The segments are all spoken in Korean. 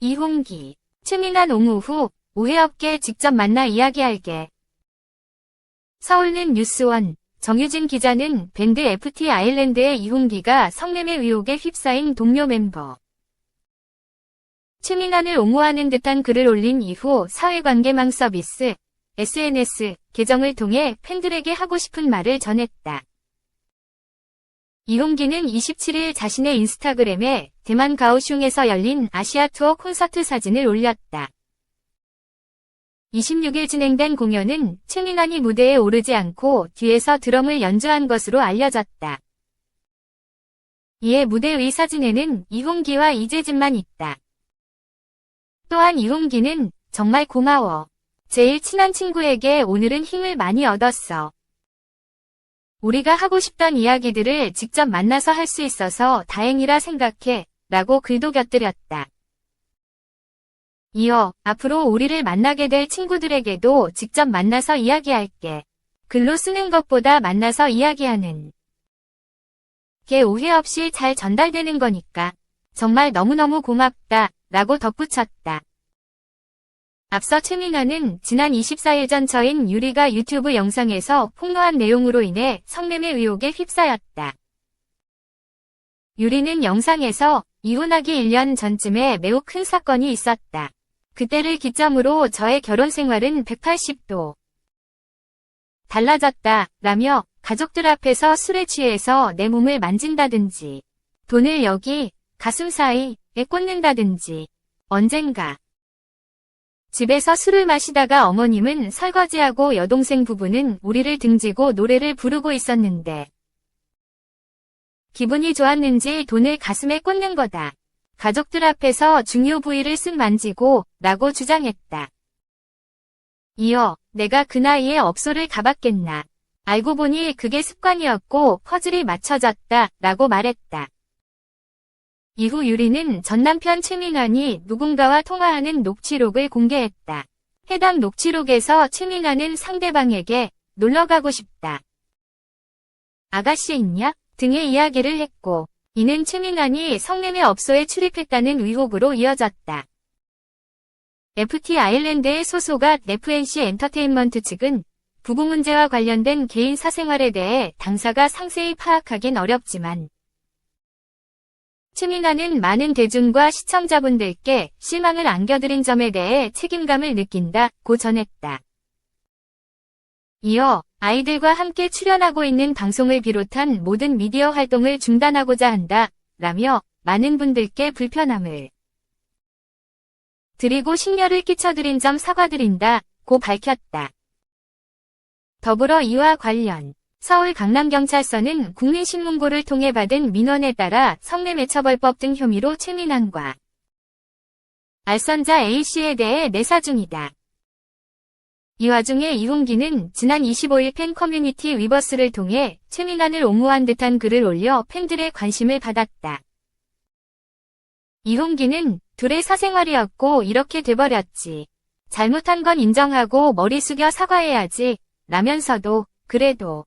이홍기. 최민한 옹호 후 오해 없게 직접 만나 이야기할게. 서울는 뉴스원. 정유진 기자는 밴드 FT 아일랜드의 이홍기가 성매매 의혹에 휩싸인 동료 멤버. 최민한을 옹호하는 듯한 글을 올린 이후 사회관계망 서비스 SNS 계정을 통해 팬들에게 하고 싶은 말을 전했다. 이홍기는 27일 자신의 인스타그램에 대만 가오슝에서 열린 아시아 투어 콘서트 사진을 올렸다. 26일 진행된 공연은 최민환이 무대에 오르지 않고 뒤에서 드럼을 연주한 것으로 알려졌다. 이에 무대 의 사진에는 이홍기와 이재진만 있다. 또한 이홍기는 정말 고마워. 제일 친한 친구에게 오늘은 힘을 많이 얻었어. 우리가 하고 싶던 이야기들을 직접 만나서 할 수 있어서 다행이라 생각해. 라고 글도 곁들였다. 이어 앞으로 우리를 만나게 될 친구들에게도 직접 만나서 이야기할게. 글로 쓰는 것보다 만나서 이야기하는 게 오해 없이 잘 전달되는 거니까. 정말 너무너무 고맙다. 라고 덧붙였다. 앞서 최민아는 지난 24일 전 처인 유리가 유튜브 영상에서 폭로한 내용으로 인해 성매매 의혹에 휩싸였다. 유리는 영상에서 이혼하기 1년 전쯤에 매우 큰 사건이 있었다. 그때를 기점으로 저의 결혼 생활은 180도 달라졌다. 라며 가족들 앞에서 술에 취해서 내 몸을 만진다든지 돈을 여기 가슴 사이에 꽂는다든지 언젠가 집에서 술을 마시다가 어머님은 설거지하고 여동생 부부는 우리를 등지고 노래를 부르고 있었는데 기분이 좋았는지 돈을 가슴에 꽂는 거다. 가족들 앞에서 중요 부위를 쓱 만지고 라고 주장했다. 이어 내가 그 나이에 업소를 가봤겠나. 알고 보니 그게 습관이었고 퍼즐이 맞춰졌다 라고 말했다. 이후 유리는 전 남편 최민환이 누군가와 통화하는 녹취록을 공개했다. 해당 녹취록에서 최민환은 상대방에게 놀러 가고 싶다. 아가씨 있냐? 등의 이야기를 했고, 이는 최민환이 성매매 업소에 출입했다는 의혹으로 이어졌다. FT 아일랜드의 소속아 FNC 엔터테인먼트 측은 부부 문제와 관련된 개인 사생활에 대해 당사가 상세히 파악하긴 어렵지만 최민아는 많은 대중과 시청자분들께 실망을 안겨드린 점에 대해 책임감을 느낀다 고 전했다. 이어 아이들과 함께 출연하고 있는 방송을 비롯한 모든 미디어 활동을 중단하고자 한다. 라며 많은 분들께 불편함을 드리고 심려를 끼쳐드린 점 사과드린다. 고 밝혔다. 더불어 이와 관련 서울 강남경찰서는 국민신문고를 통해 받은 민원에 따라 성매매처벌법 등 혐의로 최민환과 알선자 A씨에 대해 내사 중이다. 이 와중에 이홍기는 지난 25일 팬 커뮤니티 위버스를 통해 최민환을 옹호한 듯한 글을 올려 팬들의 관심을 받았다. 이홍기는 둘의 사생활이었고 이렇게 돼버렸지. 잘못한 건 인정하고 머리 숙여 사과해야지. 라면서도 그래도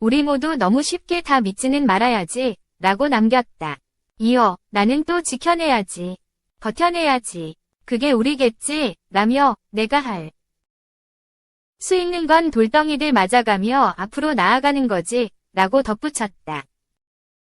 우리 모두 너무 쉽게 다 믿지는 말아야지. 라고 남겼다. 이어 나는 또 지켜내야지. 버텨내야지. 그게 우리겠지. 라며 내가 할. 수 있는 건 돌덩이들 맞아가며 앞으로 나아가는 거지. 라고 덧붙였다.